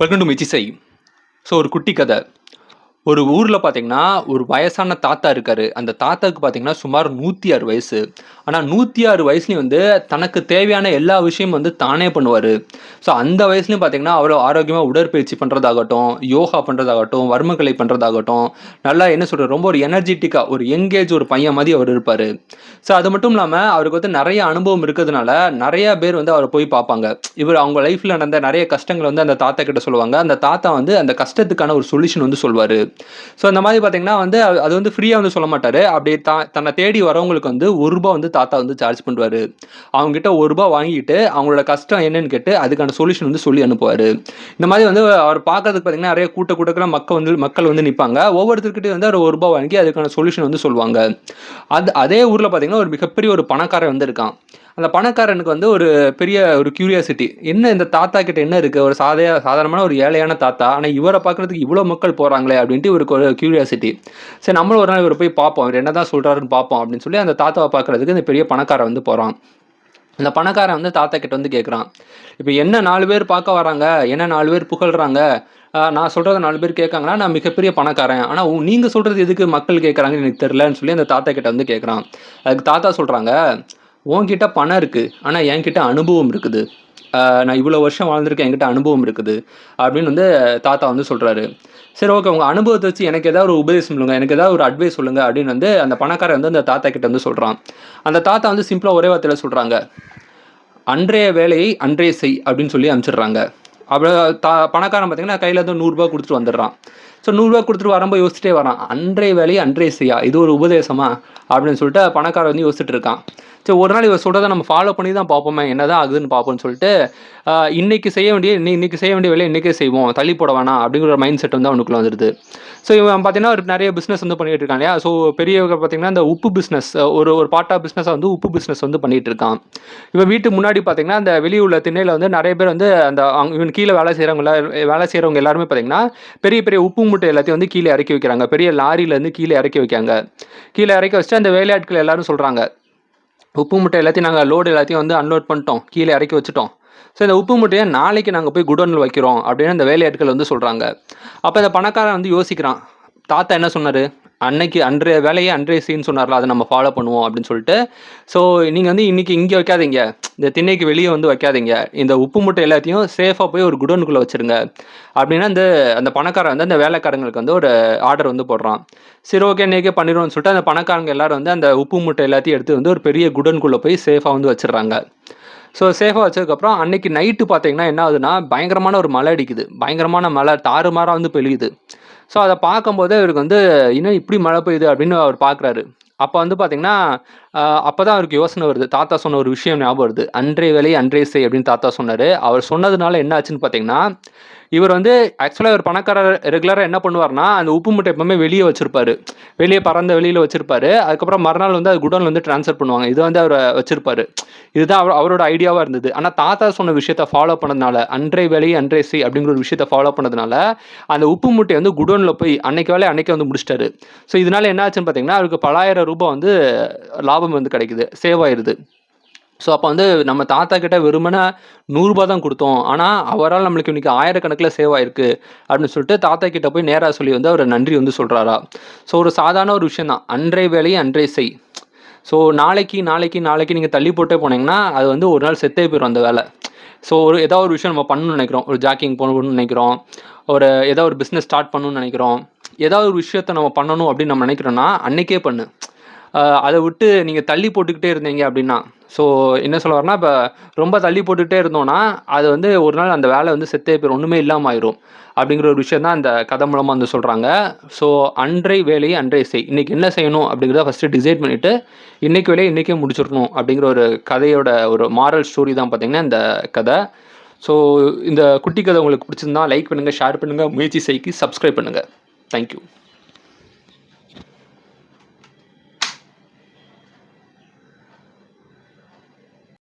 Welcome to மிச்சிசை so ஒரு குட்டி கதை. ஒரு ஊரில் பார்த்தீங்கன்னா ஒரு வயசான தாத்தா இருக்காரு. அந்த தாத்தாவுக்கு பார்த்தீங்கன்னா சுமார் நூற்றி ஆறு வயசு. ஆனால் நூற்றி ஆறு வயசுலேயும் வந்து தனக்கு தேவையான எல்லா விஷயமும் வந்து தானே பண்ணுவார். ஸோ அந்த வயசுலையும் பார்த்தீங்கன்னா அவ்வளோ ஆரோக்கியமாக உடற்பயிற்சி பண்ணுறதாகட்டும் யோகா பண்ணுறதாகட்டும் வர்மக்கலை பண்ணுறதாகட்டும் நல்லா என்ன சொல்கிறது ரொம்ப ஒரு எனர்ஜெட்டிக்காக ஒரு எங்கேஜ் ஒரு பையன் மாதிரி அவர் இருப்பார். ஸோ அது மட்டும் இல்லாமல் அவருக்கு வந்து நிறைய அனுபவம் இருக்கிறதுனால நிறைய பேர் வந்து அவரை போய் பார்ப்பாங்க. இவர் அவங்க லைஃப்பில் நடந்த நிறைய கஷ்டங்கள் வந்து அந்த தாத்தா கிட்ட சொல்லுவாங்க. அந்த தாத்தா வந்து அந்த கஷ்டத்துக்கான ஒரு சொல்யூஷன் வந்து சொல்வார். ஸோ இந்த மாதிரி பார்த்தீங்கன்னா வந்து அது- அது வந்து ஃப்ரீயாக வந்து சொல்ல மாட்டார். அப்படி தா தன்னை தேடி வரவங்களுக்கு வந்து ஒரு ரூபா வந்து தாத்தா வந்து சார்ஜ் பண்ணுவார். அவங்ககிட்ட ஒரு ரூபா வாங்கிட்டு அவங்களோட கஷ்டம் என்னன்னு கேட்டு அதுக்கான சொல்யூஷன் வந்து சொல்லி அனுப்புவார். இந்த மாதிரி வந்து அவர் பார்க்கறதுக்கு பார்த்தீங்கன்னா நிறைய கூட்ட கூட்டக்கெல்லாம் மக்கள் வந்து மக்கள் வந்து நிற்பாங்க ஒவ்வொருத்தருக்கிட்டையும் வந்து அவர் ஒரு ரூபா வாங்கி அதுக்கான சொல்யூஷன் வந்து சொல்லுவாங்க. அது அதே ஊரில் பார்த்தீங்கன்னா ஒரு மிகப்பெரிய ஒரு பணக்காரன் வந்து இருக்கான். அந்த பணக்காரனுக்கு வந்து ஒரு பெரிய ஒரு கியூரியாசிட்டி என்ன இந்த தாத்தா கிட்ட என்ன இருக்கு? ஒரு சாதையா சாதாரணமான ஒரு ஏழையான தாத்தா ஆனால் இவரை பார்க்குறதுக்கு இவ்வளோ மக்கள் போகிறாங்களே அப்படின்ட்டு இவருக்கு ஒரு கியூரியாசிட்டி சரி நம்மளும் ஒரு நாள் இவர் போய் பார்ப்போம். இவர் என்னதான் சொல்கிறாருன்னு பார்ப்போம் அப்படின்னு சொல்லி அந்த தாத்தாவை பார்க்குறதுக்கு இந்த பெரிய பணக்காரன் வந்து போகிறான் அந்த பணக்காரன் வந்து தாத்தா கிட்ட வந்து கேட்குறான் இப்போ என்ன நாலு பேர் பார்க்க வராங்க? என்ன நாலு பேர் புகழ்கிறாங்க நான் சொல்கிறத நாலு பேர் கேட்காங்கன்னா நான் மிகப்பெரிய பணக்காரன். ஆனால் நீங்கள் சொல்கிறது எதுக்கு மக்கள் கேட்குறாங்கன்னு எனக்கு தெரிலன்னு சொல்லி அந்த தாத்தா கிட்ட வந்து கேட்குறான் அதுக்கு தாத்தா சொல்கிறாங்க உன்கிட்ட பணம் இருக்குது ஆனால் என்கிட்ட அனுபவம் இருக்குது. நான் இவ்வளோ வருஷம் வாழ்ந்திருக்கேன் என்கிட்ட அனுபவம் இருக்குது அப்படின்னு வந்து தாத்தா வந்து சொல்கிறாரு சரி ஓகே உங்கள் அனுபவத்தை வச்சு எனக்கு ஏதாவது ஒரு உபதேசம் சொல்லுங்கள் எனக்கு ஏதாவது ஒரு அட்வைஸ் சொல்லுங்கள் அப்படின்னு வந்து அந்த பணக்காரன் வந்து அந்த தாத்தா கிட்ட வந்து சொல்கிறான் அந்த தாத்தா வந்து சிம்பிளாக ஒரே வார்த்தையில் சொல்கிறாங்க அன்றைய வேலையை அன்றைய செய் அப்படின்னு சொல்லி அனுப்பிச்சிடுறாங்க. அப்புறம் தா பணக்காரன் பார்த்தீங்கன்னா கையில் வந்து நூறுரூபா கொடுத்துட்டு வந்துடுறான். ஸோ நூறுரூவா கொடுத்துட்டு வரம்போ யோசிச்சுட்டே வரான். அன்றைய வேலையை அன்றைய செய்யா. இது ஒரு உபதேசமா? அப்படின்னு சொல்லிட்டு பணக்காரன் வந்து யோசிச்சுட்டு இருக்கான். சரி ஒரு நாள் இவர் சொல்கிறத நம்ம ஃபாலோ பண்ணி தான் பார்ப்போமே. என்னதான் ஆகுதுன்னு பார்ப்போம்னு சொல்லிட்டு இன்றைக்கி இன்னைக்கு செய்ய வேண்டிய இன்னை- இன்னைக்கு செய்ய வேண்டிய வேலையை இன்றைக்கே செய்வோம். தள்ளி போட வேணாம் அப்படிங்கிற ஒரு மைண்ட் செட் வந்து அவனுக்குள்ள வந்துடுது. ஸோ இவன் பார்த்தீங்கன்னா ஒரு நிறைய பிஸ்னஸ் வந்து பண்ணிகிட்டு இருக்கான் இல்லையா? ஸோ பெரியவங்க பார்த்தீங்கன்னா இந்த உப்பு பிஸ்னஸ் ஒரு ஒரு பார்ட் ஆஃப் பிஸ்னஸை வந்து உப்பு பிஸ்னஸ் வந்து பண்ணிகிட்டு இருக்கான். இவன் வீட்டு முன்னாடி பார்த்தீங்கன்னா அந்த வெளியே உள்ள திண்ணையில் வந்து நிறைய பேர் வந்து அந்த இவன் கீழே வேலை செய்கிறவங்க வேலை செய்கிறவங்க எல்லாருமே பார்த்தீங்கன்னா பெரிய பெரிய உப்பு மூட்டை எல்லாத்தையும் வந்து கீழே இறக்கி வைக்கிறாங்க. பெரிய லாரியிலேருந்து கீழே இறக்கி வைக்காங்க கீழே இறக்கி வச்சுட்டு அந்த வேலையாட்கள் எல்லாரும் சொல்கிறாங்க உப்பு மூட்டை எல்லாத்தையும் நாங்கள் லோடு எல்லாத்தையும் வந்து அன்லோட் பண்ணிட்டோம். கீழே இறக்கி வச்சுட்டோம். ஸோ இந்த உப்பு மூட்டையை நாளைக்கு நாங்கள் போய் குடோனில் வைக்கிறோம் அப்படின்னு அந்த வேலையாட்கள் வந்து சொல்கிறாங்க அப்போ இந்த பணக்காரன் வந்து யோசிக்கிறான். தாத்தா என்ன சொன்னார்? அன்னைக்கு அன்றைய வேலையை அன்றைய சீன் சொன்னார்ல அதை நம்ம ஃபாலோ பண்ணுவோம் அப்படின்னு சொல்லிட்டு. ஸோ நீங்கள் வந்து இன்னைக்கு இங்கே வைக்காதீங்க. இந்த திண்ணைக்கு வெளியே வந்து வைக்காதீங்க. இந்த உப்பு மூட்டை எல்லாத்தையும் சேஃபாக போய் ஒரு குடோனுக்குள்ளே வச்சிருங்க. அப்படின்னா அந்த அந்த பணக்காரன் வந்து அந்த வேலைக்காரங்களுக்கு வந்து ஒரு ஆர்டர் வந்து போடுறான். சரி ஓகே இன்றைக்கே பண்ணிடுவோம்னு சொல்லிட்டு அந்த பணக்காரங்க எல்லோரும் வந்து அந்த உப்பு மூட்டை எல்லாத்தையும் எடுத்து வந்து ஒரு பெரிய குடோனுக்குள்ளே போய் சேஃபாக வந்து வச்சிடுறாங்க. ஸோ சேஃபாக வச்சதுக்கப்புறம் அன்னைக்கு நைட்டு பார்த்தீங்கன்னா என்ன ஆகுதுன்னா பயங்கரமான ஒரு மழை அடிக்குது. பயங்கரமான மழை தாறுமாறாக வந்து பெய்யுது. ஸோ அதை பார்க்கும்போதே இவருக்கு வந்து இன்னும் இப்படி மழை பெய்யுது அப்படின்னு அவர் பார்க்குறாரு. அப்போ வந்து பார்த்தீங்கன்னா அப்போ தான் அவருக்கு யோசனை வருது. தாத்தா சொன்ன ஒரு விஷயம் ஞாபகம் வருது. அன்றைய வேலை அன்றைய செய் அப்படின்னு தாத்தா சொன்னார். அவர் சொன்னதுனால என்ன ஆச்சுன்னு பார்த்தீங்கன்னா இவர் வந்து ஆக்சுவலாக இவர் பணக்காரர் ரெகுலராக என்ன பண்ணுவார்னா அந்த உப்பு மூட்டை எப்பவுமே வெளியே வச்சிருப்பாரு. வெளியே பறந்த வெளியில் வச்சிருப்பாரு. அதுக்கப்புறம் மறுநாள் வந்து அது குடோனில் வந்து ட்ரான்ஸ்ஃபர் பண்ணுவாங்க. இது வந்து அவர் வச்சிருப்பாரு. இதுதான் அவர் அவரோட ஐடியாவாக இருந்தது. ஆனால் தாத்தா சொன்ன விஷயத்த ஃபாலோ பண்ணதுனால அன்றைய வேலை அன்றைய செய் அப்படிங்கிற ஒரு விஷயத்த ஃபாலோ பண்ணதுனால அந்த உப்பு மூட்டை வந்து குடோனில் போய் அன்னைக்கு வேலை அன்னைக்கு வந்து முடிச்சிட்டாரு. ஸோ இதனால என்ன ஆச்சுன்னு பார்த்தீங்கன்னா அவருக்கு பலாயிரம் ரூபாய் வந்து லாபம் வந்து கிடைக்குது. சேவ் ஆயிடுது ஸோ அப்போ வந்து நம்ம தாத்தா கிட்ட வெறுமனே நூறுரூபா தான் கொடுத்தோம். ஆனால் அவரால் நம்மளுக்கு இன்றைக்கி ஆயிரக்கணக்கில் சேவ் ஆயிருக்கு அப்படின்னு சொல்லிட்டு தாத்தா கிட்ட போய் நேராக சொல்லி வந்து அவர் நன்றி வந்து சொல்கிறாரா ஸோ ஒரு சாதாரண ஒரு விஷயம் தான். அன்றைய வேலையை அன்றைய செய். ஸோ நாளைக்கு நாளைக்கு நாளைக்கு நீங்கள் தள்ளி போட்டே போனீங்கன்னா அது வந்து ஒரு நாள் செத்தே போயிடும் அந்த வேலை. ஸோ ஒரு ஏதாவது ஒரு விஷயம் நம்ம பண்ணணும்னு நினைக்கிறோம். ஒரு ஜாக்கிங் போகணும்னு நினைக்கிறோம். ஒரு ஏதாவது ஒரு பிஸ்னஸ் ஸ்டார்ட் பண்ணணும்னு நினைக்கிறோம். ஏதாவது ஒரு விஷயத்த நம்ம பண்ணணும் அப்படின்னு நம்ம நினைக்கிறோன்னா அன்றைக்கே பண்ணு. அதை விட்டு நீங்கள் தள்ளி போட்டுக்கிட்டே இருந்தீங்க அப்படின்னா. ஸோ என்ன சொல்ல வரேன்னா இப்போ ரொம்ப தள்ளி போட்டுக்கிட்டே இருந்தோன்னா அது வந்து ஒரு நாள் அந்த வேலை வந்து செத்தே போயிடும் ஒன்றுமே இல்லாமல் ஆயிரும். அப்படிங்கிற ஒரு விஷயம் தான் அந்த கதை மூலமாக வந்து சொல்கிறாங்க ஸோ அன்றை வேலையை அன்றை செய். இன்றைக்கி என்ன செய்யணும் அப்படிங்கிறத ஃபஸ்ட்டு டிசைட் பண்ணிவிட்டு இன்றைக்கு வேலையை இன்றைக்கே முடிச்சிடணும் அப்படிங்கிற ஒரு கதையோட ஒரு மாரல் ஸ்டோரி தான் பார்த்தீங்கன்னா இந்த கதை. ஸோ இந்த குட்டி கதை உங்களுக்கு பிடிச்சிருந்தா லைக் பண்ணுங்கள் ஷேர் பண்ணுங்கள் முயற்சி செய்க்கு சப்ஸ்கிரைப் பண்ணுங்கள் தேங்க்யூ